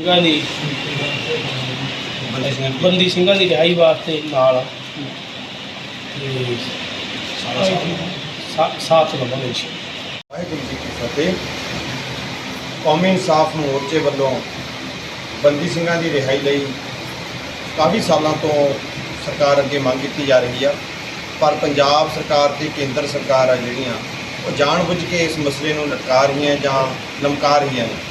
ਸਿੰਘਾਂ ਦੀ ਬੰਦੀ ਸਿੰਘਾਂ ਦੀ। ਰਿਹਾਈ ਵਾਸਤੇ ਨਾਲ ਤੇ ਸਾ- ਸਾਥ ਲਵਾਂਗੇ ਵਾਹਿਗੁਰੂ ਜੀ ਕੀ ਫਤਿਹ। ਕੌਮੀ ਇਨਸਾਫ ਮੋਰਚੇ ਵੱਲੋਂ ਬੰਦੀ ਸਿੰਘਾਂ ਦੀ ਰਿਹਾਈ ਲਈ ਕਾਫੀ ਸਾਲਾਂ ਤੋਂ ਸਰਕਾਰ ਅੱਗੇ ਮੰਗ ਕੀਤੀ ਜਾ ਰਹੀ ਆ। ਪਰ ਪੰਜਾਬ ਸਰਕਾਰ ਤੇ ਕੇਂਦਰ ਸਰਕਾਰ ਆ ਜਿਹੜੀਆਂ ਉਹ ਜਾਣਬੁੱਝ ਕੇ ਇਸ ਮਸਲੇ ਨੂੰ ਲਟਕਾ ਰਹੀਆਂ ਜਾਂ ਲਮਕਾ ਰਹੀਆਂ ਨੇ।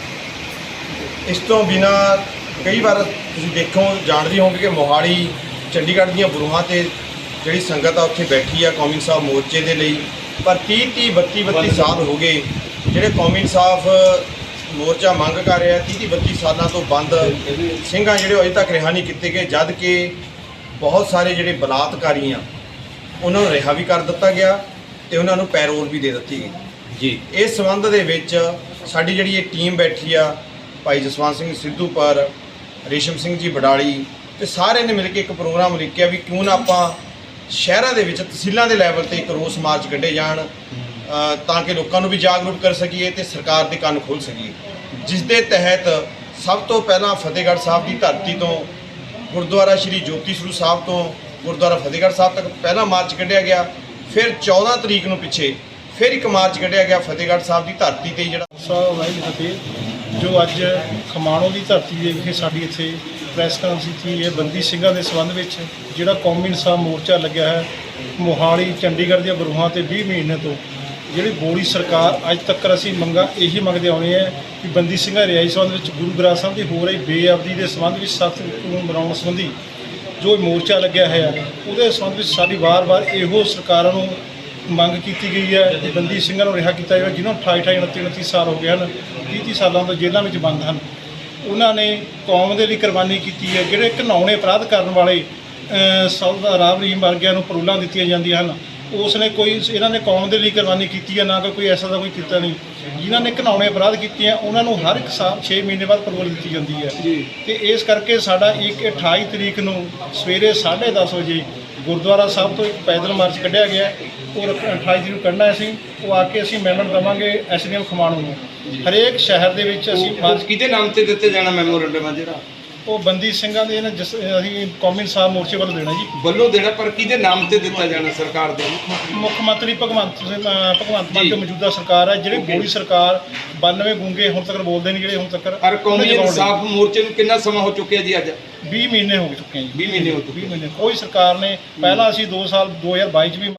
ਇਸ ਤੋਂ ਬਿਨਾ ਕਈ ਵਾਰ ਤੁਸੀਂ ਦੇਖੋ ਜਾਣਦੇ ਹੋਵੋਗੇ ਕਿ ਮੋਹਾਲੀ ਚੰਡੀਗੜ੍ਹ ਦੀਆਂ ਬਰੂਹਾਂ ਤੇ ਜਿਹੜੀ ਸੰਗਤ ਆ ਉੱਥੇ ਬੈਠੀ ਆ ਕੌਮੀ ਇਨਸਾਫ ਮੋਰਚੇ ਦੇ ਲਈ। ਪਰ 30 30 32 32 ਸਾਲ ਹੋ ਗਏ। ਜਿਹੜੇ ਕੌਮੀ ਇਨਸਾਫ ਮੋਰਚਾ ਮੰਗ ਕਰ ਰਿਹਾ 30 32 ਸਾਲਾਂ ਤੋਂ ਬੰਦ ਸਿੰਘਾਂ ਜਿਹੜੇ ਅਜੇ ਤੱਕ ਰਿਹਾ ਨਹੀਂ ਕੀਤੇ ਗਏ ਜਦ ਕਿ ਬਹੁਤ ਸਾਰੇ ਜਿਹੜੇ ਬਲਾਤਕਾਰੀ ਆ ਉਹਨਾਂ ਨੂੰ ਰਿਹਾ ਵੀ ਕਰ ਦਿੱਤਾ ਗਿਆ ਤੇ ਉਹਨਾਂ ਨੂੰ ਪੈਰੋਲ ਵੀ ਦੇ ਦਿੱਤੀ ਗਈ। ਜੀ। ਇਸ ਸੰਬੰਧ ਦੇ ਵਿੱਚ ਸਾਡੀ ਜਿਹੜੀ ਇਹ ਟੀਮ ਬੈਠੀ ਆ ਭਾਈ ਜਸਵੰਤ ਸਿੰਘ, ਸਿੱਧੂ ਪਰ, ਰੇਸ਼ਮ ਸਿੰਘ ਜੀ ਬਡਾਲੀ ਤੇ ਸਾਰਿਆਂ ਨੇ ਮਿਲ ਕੇ ਇੱਕ ਪ੍ਰੋਗਰਾਮ ਲਿਖਿਆ ਵੀ ਕਿਉਂ ਨਾ ਆਪਾਂ ਸ਼ਹਿਰਾਂ ਦੇ ਵਿੱਚ ਤਹਿਸੀਲਾਂ ਦੇ ਲੈਵਲ ਤੇ ਇੱਕ ਰੋਸ ਮਾਰਚ ਕੱਢੇ ਜਾਣ ਤਾਂ ਕਿ ਲੋਕਾਂ ਨੂੰ ਵੀ ਜਾਗਰੂਕ ਕਰ ਸਕੀਏ ਤੇ ਸਰਕਾਰ ਦੇ ਕੰਨ ਖੋਲ ਸਕੀਏ। ਜਿਸ ਦੇ ਤਹਿਤ ਸਭ ਤੋਂ ਪਹਿਲਾਂ ਫਤਿਹਗੜ੍ਹ ਸਾਹਿਬ ਦੀ ਧਰਤੀ ਤੋਂ ਗੁਰਦੁਆਰਾ ਸ਼੍ਰੀ ਜੋਤੀ ਸਰੂਪ ਸਾਹਿਬ ਤੋਂ ਗੁਰਦੁਆਰਾ ਫਤਿਹਗੜ੍ਹ ਸਾਹਿਬ ਤੱਕ ਪਹਿਲਾ ਮਾਰਚ ਕੱਢਿਆ ਗਿਆ, ਫਿਰ 14 ਤਰੀਕ ਨੂੰ ਪਿੱਛੇ ਫਿਰ ਇੱਕ ਮਾਰਚ ਕੱਢਿਆ ਗਿਆ ਫਤਿਹਗੜ੍ਹ ਸਾਹਿਬ ਦੀ ਧਰਤੀ ਤੇ ਜਿਹੜਾ ਸਾਹਿਬ ਵਾਹਿਗੁਰੂ ਫਤਿਹ ਜੋ ਅੱਜ ਖਮਾਣੋ ਦੀ ਧਰਤੀ ਦੇ ਵਿਖੇ ਸਾਡੀ ਇੱਥੇ ਪ੍ਰੈਸ ਕਾਨਫਰੰਸ ਸੀ ਹੈ। ਬੰਦੀ ਸਿੰਘਾਂ ਦੇ ਸੰਬੰਧ ਵਿੱਚ ਜਿਹੜਾ ਕੌਮੀ ਇਨਸਾਫ ਮੋਰਚਾ ਲੱਗਿਆ ਹੈ, ਮੋਹਾਲੀ, ਚੰਡੀਗੜ੍ਹ ਦੀਆਂ ਬਰੂਹਾਂ ਤੇ 20 ਮਹੀਨੇ ਤੋਂ ਜਿਹੜੀ ਬੋੜੀ ਸਰਕਾਰ ਅੱਜ ਤੱਕ ਅਸੀਂ ਮੰਗਾ ਇਹੀ ਮੰਗਦੇ ਆਉਣੇ ਆ ਕਿ ਬੰਦੀ ਸਿੰਘਾਂ ਰਿਹਾਈ ਸੰਬੰਧ ਵਿੱਚ ਗੁਰੂ ਗ੍ਰੰਥ ਸਾਹਿਬ ਦੀ ਹੋ ਰਹੀ ਬੇਅਬਦੀ ਦੇ ਸੰਬੰਧ ਵਿੱਚ ਸਖਤ ਕਾਨੂੰਨ ਬਣਾਉਣ ਸੰਬੰਧੀ ਜੋ ਮੋਰਚਾ ਲੱਗਿਆ ਹੈ ਉਹਦੇ ਸੰਬੰਧ ਵਿੱਚ ਸਾਡੀ ਵਾਰ-ਵਾਰ ਇਹੋ ਸਰਕਾਰਾਂ ਨੂੰ ਮੰਗ ਕੀਤੀ ਗਈ ਹੈ। ਬੰਦੀ ਸਿੰਘਾਂ ਨੂੰ ਰਿਹਾ ਕੀਤਾ ਜਾਵੇ ਜਿਨ੍ਹਾਂ ਨੂੰ 28 28 29 29 ਸਾਲ ਹੋ ਗਏ ਹਨ 30 30 ਸਾਲਾਂ ਤੋਂ ਜੇਲ੍ਹਾਂ ਵਿੱਚ ਬੰਦ ਹਨ। ਉਹਨਾਂ ਨੇ ਕੌਮ ਦੇ ਲਈ ਕੁਰਬਾਨੀ ਕੀਤੀ ਹੈ ਜਿਹੜੇ ਘਿਨਾਉਣੇ ਅਪਰਾਧ ਕਰਨ ਵਾਲੇ ਸੌਦਾ ਰਾਮ ਰਹੀਮ ਵਰਗਿਆਂ ਨੂੰ ਪਰੂਲਾਂ ਦਿੱਤੀਆਂ ਜਾਂਦੀਆਂ ਹਨ। ਉਸ ਨੇ ਕੋਈ ਇਹਨਾਂ ਨੇ ਕੌਮ ਦੇ ਲਈ ਕੁਰਬਾਨੀ ਕੀਤੀ ਹੈ ਨਾ ਕਿ ਕੋਈ ਐਸਾ ਦਾ ਕੋਈ ਕੀਤਾ ਨਹੀਂ। ਜਿਨ੍ਹਾਂ ਨੇ ਘਿਨਾਉਣੇ ਅਪਰਾਧ ਕੀਤੇ ਆ ਉਹਨਾਂ ਨੂੰ ਹਰ ਇੱਕ ਸਾਲ 6 ਮਹੀਨੇ ਬਾਅਦ ਪਰੋਲ ਦਿੱਤੀ ਜਾਂਦੀ ਹੈ। ਤੇ ਇਸ ਕਰਕੇ ਸਾਡਾ ਇੱਕ 28 ਤਰੀਕ ਨੂੰ ਸਵੇਰੇ 10:30 ਵਜੇ ਗੁਰਦੁਆਰਾ ਸਾਹਿਬ ਤੋਂ ਇੱਕ ਪੈਦਲ ਮਾਰਚ ਕੱਢਿਆ ਗਿਆ ਹੈ। ਉਹ 28 ਤਰੀਕ ਨੂੰ ਕੱਢਣਾ ਸੀ ਉਹ ਆ ਕੇ ਅਸੀਂ ਮੈਮੋਰੰਡਮ ਦਵਾਂਗੇ ਐਸਡੀਐਮ ਖਮਾਣੂ ਨੂੰ। ਹਰੇਕ ਸ਼ਹਿਰ ਦੇ ਵਿੱਚ ਅਸੀਂ ਮਾਰਚ ਕਿਹਦੇ ਨਾਮ ਤੇ ਦਿੱਤੇ ਜਾਣਾ ਮੈਮੋਰੰਡਮ ਆ ਜਿਹੜਾ? ਉਹ ਬੰਦੀ ਸਿੰਘਾਂ ਦੇ ਇਹਨਾਂ ਜਿਸ ਅਸੀਂ ਕੌਮੀ ਇਨਸਾਫ ਮੋਰਚੇ ਵੱਲੋਂ ਦੇਣਾ ਜੀ। ਵੱਲੋਂ ਦੇਣਾ ਪਰ ਕਿਹਦੇ ਨਾਮ ਤੇ ਦਿੱਤਾ ਜਾਣਾ ਸਰਕਾਰ ਦੇ? ਮੁੱਖ ਮੰਤਰੀ ਭਗਵੰਤ ਸਿੰਘ ਅਹ ਭਗਵੰਤ ਮਾਨ ਜੀ। ਜੋ ਮੌਜੂਦਾ ਸਰਕਾਰ ਹੈ ਜਿਹੜੀ ਬੋੜੀ ਸਰਕਾਰ 92 ਗੁੰਗੇ ਹੁਣ ਤੱਕ ਬੋਲਦੇ ਨਹੀਂ ਜਿਹੜੇ ਹੁਣ ਤੱਕ। ਪਰ ਕੌਮੀ। ਇਨਸਾਫ ਮੋਰਚੇ ਨੂੰ ਕਿੰਨਾ ਸਮਾਂ ਹੋ ਚੁੱਕਿਆ ਜੀ ਅੱਜ? 20 ਮਹੀਨੇ ਹੋ ਚੁੱਕੇ ਜੀ। 20 ਮਹੀਨੇ ਹੋ ਚੁੱਕੇ। 20 ਮਹੀਨੇ। ਕੋਈ ਸਰਕਾਰ ਨੇ ਪਹਿਲਾਂ ਅਸੀਂ 2 ਸਾਲ 2022 ਚ ਵੀ